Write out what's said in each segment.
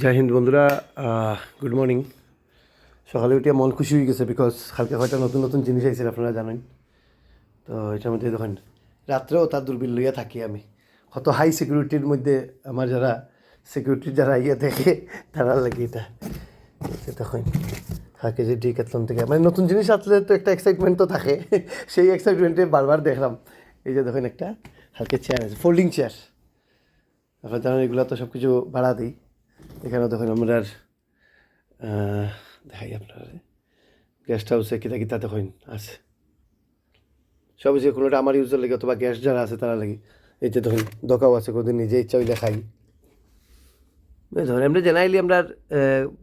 জয় হিন্দ বন্ধুরা good morning সকালে উঠিয়ে মন খুশি হয়ে গেছে বিকজ কালকে হয়তো নতুন নতুন জিনিস আইসেন আপনারা জানেন। তো এটার মধ্যে দেখেন, রাত্রেও তার দূরবীন লইয়া থাকি আমি। কত হাই সিকিউরিটির মধ্যে আমার যারা সিকিউরিটির যারা ইয়ে দেখে, তারা লাগে এটা। দেখেন, থাকে যে ডিক্যাথলন থেকে। মানে নতুন জিনিস আসলে তো একটা এক্সাইটমেন্ট তো থাকে। সেই এক্সাইটমেন্টে বারবার দেখলাম। এই যে দেখেন একটা, হালকা চেয়ার আছে ফোল্ডিং চেয়ার আপনার জানেন এগুলো তো সব কিছু ভাড়া দিই। এখানে দেখেন আমরা আহ, দেখাই আপনার। গেস্ট হাউসে কিতা কিতা দেখেন আছে। সব যে কোনোটা আমার ইউজের লাগে অথবা গ্যাস যারা আছে তারা লাগে। এই যে ধরুন দোকাও আছে কোনোদিন নিজে ইচ্ছা হইলে খাই। ধরেন আমরা জানাইলি আমরা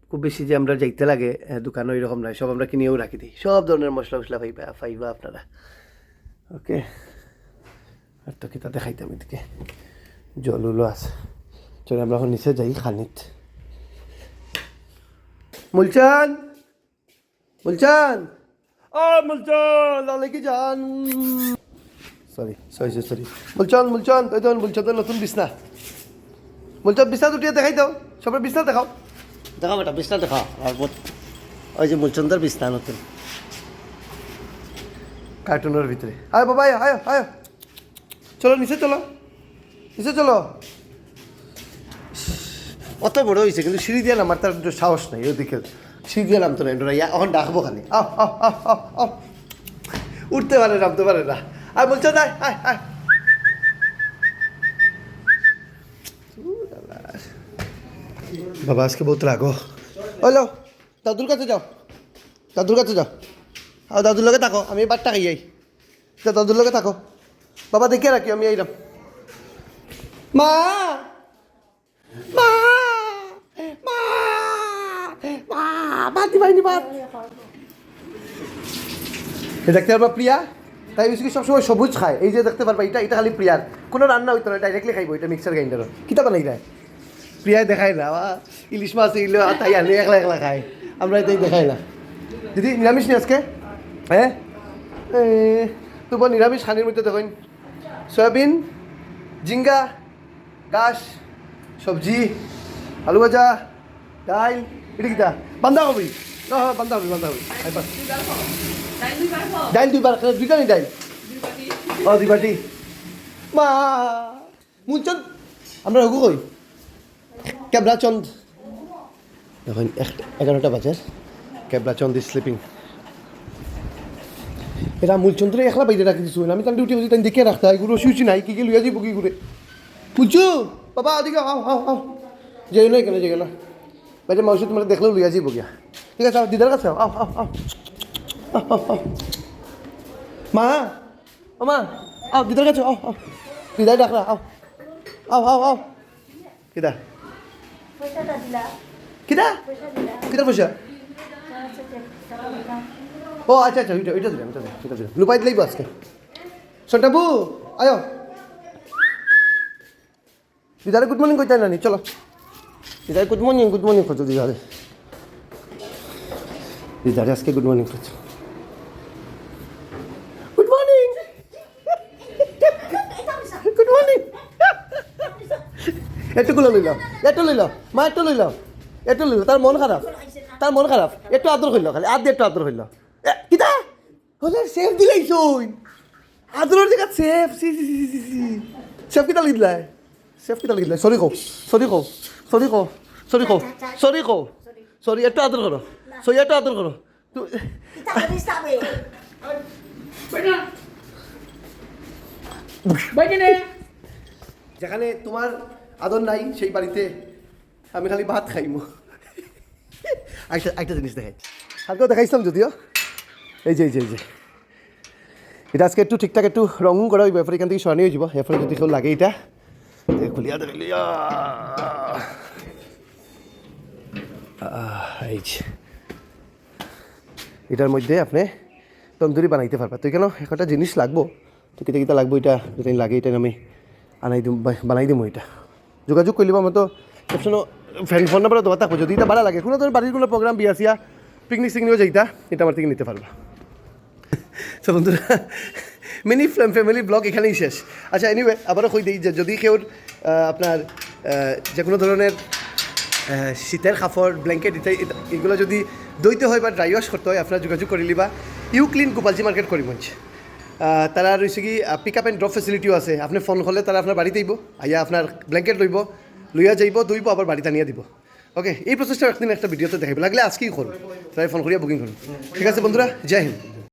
খুব বেশি যে আমরা যাইতে লাগে দোকানও এরকম নয় সব আমরা কিনেও রাখি দিই। সব ধরনের মশলা মশলা পাইবা পাইবা আপনারা। ওকে আর তো কিতা দেখাইতাম এদিকে। জল উলো আছে। চলে আমরা এখন নিচে যাই খানিত মুলচান! মুলচান! ও মুলচান লালে যান সরি সরি সরি মুলচান মুলচান এই দেখুন মুলচান তো নতুন বিছনা। মুলচান বিছনা দুটিয়ে দেখাই দাও। সবার বিছনা দেখাও। দেখাও বেটা বিছনা দেখাও। ওই যে মুলচন্দার বিছনা নতুন। কার্টুনের ভিতরে। আয় বাবা আয় আয় আয়। চলো নিচে চলো। নিচে চলো। অত বড় হয়েছে কিন্তু সিঁড়ি দিয়ে নামার তার একটু সাহস নাই ওদিকে। সিঁড়ি দিয়ে নামতো না এটা এখন ডাকবো খালি। উঠতে পারে, নামতে পারে না। আর বলছো না আয় আয়। বাবা, আজকে বহুত রাগো হলো দাদুর কাছে যাও। দাদুর কাছে যাও। আর দাদুর লগে থাকো, আমি এবার টাকাই যাই দাদুর লগে থাকো। বাবা, দেখে রাখি, আমি এইরাম মা! মা! মা! মা! বাতি পাইনি বাত দেখতে পারবা প্রিয়া? তাই কি সবসময় সবুজ খায়। এই যে দেখতে পারবা, এটা এটা খালি প্রিয়ার। কোনো রান্না হইতো না ডাইরেক্টলি খাইবো, এটা মিক্সার গ্রাইন্ডার কিতা বানাই দেয় প্রিয়ায় দেখায় না বা ইলিশ মাছ ইলো তাই আনি একলা একলা খায়। আমরা এটাই দেখাই না। দিদি নিরামিষ নি আজকে? হ্যাঁ তোমার নিরামিষ খানির মধ্যে দেখুন। সয়াবিন ঝিঙ্গা গাছ, সবজি, আলু ভাজা, ডাল এটা কিটা বান্ধাকপি না হ্যাঁ বান্ধাকপি খাই পাস ডাইল দুইবার দুইটা নি ডাইল? ও দুই বাটি। মা মুচন আমরা রঘু কই? ক্যাবলা চন্দ এখন এগারোটা বাজে। ক্যাবলা চন্দ ইজ স্লিপিং এটা মূলচন্দ্রে একলা বাইরে রাখি আমি তার ডিউটি হচ্ছে তাই দেখে রাখতে হয়। গুরু শুয়েছি নাই, কি কি লইয়া যাব কি করে? বুঝছ বাবা ওদিকে আও আও আও যাই না কেন যাই না বাইরে মাউসি তোমার দেখলেও লইয়া যাব গিয়া ঠিক আছে আও, দিদার কাছে আও আও আও আও আও, আও, আও। মা ও মা আও দিদার কাছে আও আও দিদার ডাকলা আও আও আও আও কিদা পয়সাটা দিলা কিদা পয়সা দিলা কিদার পয়সা আচ্ছা, টাকা দিলাম। ও আচ্ছা আচ্ছা ওইটা ওইটা দিলাম ওইটা দিলাম ওইটা দিলাম লুপাই দিলেই আজকে সন্টাবু আয়ো দিদারে গুড মর্নিং কইতে নানি চলো দিদারে গুড মর্নিং গুড মর্নিং করছ দিদারে দিদারে আজকে গুড মর্নিং করছ গুড মর্নিং গুড মর্নিং এটুকু লইল একটু লইল মা একটু লইল একটু লইল তার মন খারাপ তার মন খারাপ একটু আদর হইল খালি আদ একটু আদর হইল কিতা হলে সেফ দিলাই শোন আদরের জায়গা safe C C C C safe কিতা লিখলাই সেফ কিতা লিখলাই সরি কো সরি কো সরি কো সরি কো সরি কো সরি একটু আদর করো সরি একটু আদর করো তুই। যেখানে তোমার আদর নাই সেই বাড়িতে আমি খালি ভাত খাইমু একটা একটা জিনিস দেখাই। কালকেও দেখাইছিলাম যদিও। এই যে এই যে এই যে। এটা আজকে একটু ঠিকঠাক একটু রঙ করা হইব এরপরে এখান থেকে সরানি হয়ে যাব এরপরে যদি কেউ লাগে এটা এ খুলিয়া দেখাইলি এই এটার মধ্যে আপনি তন্দুরি বানাইতে পারবা। তো কেন? একটা জিনিস লাগবো। তো কিতা কিতা লাগবো এটা। যেটা লাগে এটা আমি আনাই দিম বানাই দিম এটা। যোগাযোগ করলিব আমার তো। অপশনও ফ্রেন্ড ফোন নাম্বার দেওয়া থাকব। যদি এটা ভালো লাগে কোনো তোর বাড়ির কোনো প্রোগ্রাম বিয়া সিয়া পিকনিক সিকনিকও যাইতা এটা আমার থেকে নিতে পারবা। তো বন্ধুরা মিনি ফ্যামিলি ব্লগ এখানেই শেষ। আচ্ছা এনিওয়ে আবারও কই দিই যে যদি কেউ আপনার যে কোনো ধরনের শীতের কাপড় ব্ল্যাঙ্কেট ইত্যাদি এগুলো যদি দইতে হয় বা ড্রাই ওয়াশ করতে হয়, আপনারা যোগাযোগ করে লিবা U clean Gopalji market, Karimganj. তারা রয়েছে কি পিক আপ অ্যান্ড ড্রপ ফেসিলিটিও আছে। আপনি ফোন করলে তারা আপনার বাড়িতে আইব আইয়া আপনার ব্ল্যাঙ্কেট লইব, লইয়া যাইব দইব আবার বাড়িতে আনিয়া দিব। ওকে এই প্রসেসটা একদিন একটা ভিডিওতে দেখাইব। লাগলে আজকেই করুন। তাই ফোন করিয়া বুকিং করুন। ঠিক আছে বন্ধুরা? জয় হিন্দ।